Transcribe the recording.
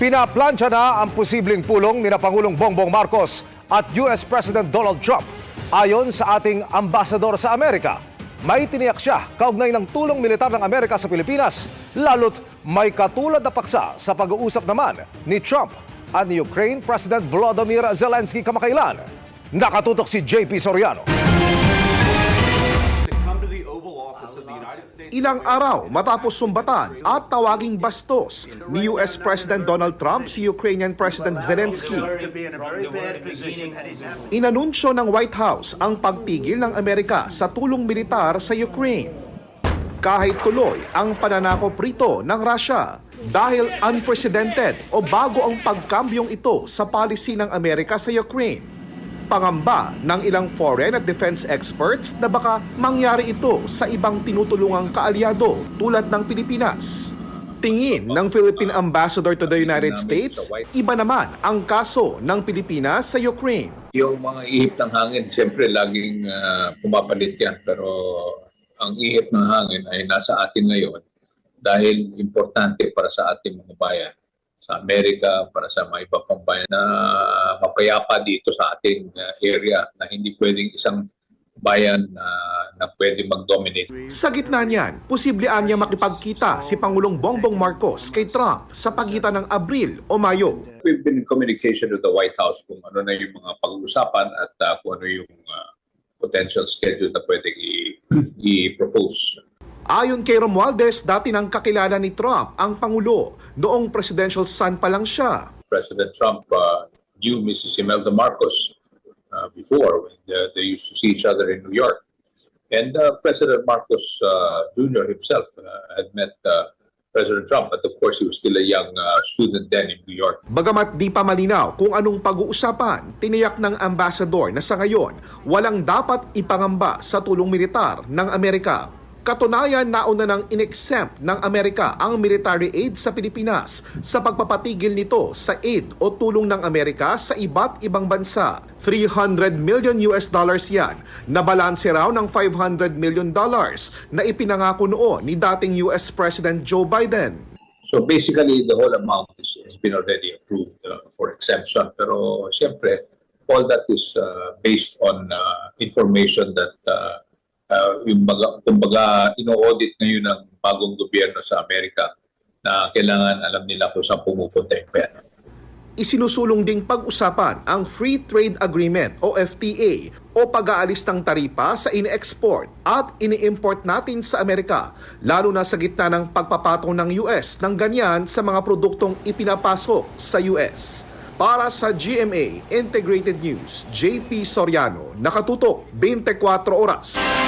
Pinaplansya na ang posibleng pulong ni na Pangulong Bongbong Marcos at US President Donald Trump. Ayon sa ating ambasador sa Amerika, may tiniyak siya kaugnay ng tulong militar ng Amerika sa Pilipinas, lalo't may katulad na paksa sa pag-uusap naman ni Trump at ni Ukraine President Volodymyr Zelensky kamakailan. Nakatutok si JP Soriano. Ilang araw matapos sumbatan at tawaging bastos ni US President Donald Trump si Ukrainian President Zelensky. Inanunsyo ng White House ang pagpigil ng Amerika sa tulong militar sa Ukraine. Kahit tuloy ang pananakop rito ng Russia dahil unprecedented o bago ang pagkambyong ito sa policy ng Amerika sa Ukraine. Pangamba ng ilang foreign at defense experts na baka mangyari ito sa ibang tinutulungang kaalyado tulad ng Pilipinas. Tingin ng Philippine Ambassador to the United States, iba naman ang kaso ng Pilipinas sa Ukraine. Yung mga ihip ng hangin, siyempre laging ah, pumapalit yan. Pero ang ihip ng hangin ay nasa atin ngayon dahil importante para sa ating mga bayan. Sa Amerika, para sa mga iba pang bayan na mapayapa dito sa ating ah, area na hindi pwedeng isang bayan na, na pwede mag-dominate. Sa gitna niyan, posibleng niya makipagkita si Pangulong Bongbong Marcos kay Trump sa pagitan ng Abril o Mayo. We've been in communication with the White House kung ano na yung mga pag-uusapan at ah, kung ano yung ah, potential schedule na pwedeng i- i-propose. Ayon kay Romualdez, dati nang kakilala ni Trump ang Pangulo. Noong presidential son pa lang siya. President Trump uh, knew Mrs. Imelda Marcos uh, before when uh, they used to see each other in New York. And uh, President Marcos uh, Jr. himself uh, had met uh, President Trump, but of course he was still a young uh, student then in New York. Bagamat di pa malinaw kung anong pag-uusapan, tiniyak ng ambassador na sa ngayon walang dapat ipangamba sa tulong militar ng Amerika. Katunayan, nauna nang inexempt ng Amerika ang military aid sa Pilipinas sa pagpapatigil nito sa aid o tulong ng Amerika sa iba't ibang bansa. 300 million US dollars yan, na balanse raw ng 500 million dollars na ipinangako noon ni dating US President Joe Biden. So basically, the whole amount is, has been already approved uh, for exemption. Pero siyempre, all that is uh, based on uh, information that uh, uh, yung baga, kumbaga ino-audit ngayon ng bagong gobyerno sa Amerika na kailangan alam nila kung saan pumupunta yung pera. isinusulong ding pag-usapan ang Free Trade Agreement o FTA o pag-aalis ng taripa sa ini-export at ini-import natin sa Amerika lalo na sa gitna ng pagpapatong ng US ng ganyan sa mga produktong ipinapasok sa US. Para sa GMA Integrated News, JP Soriano, nakatutok 24 oras.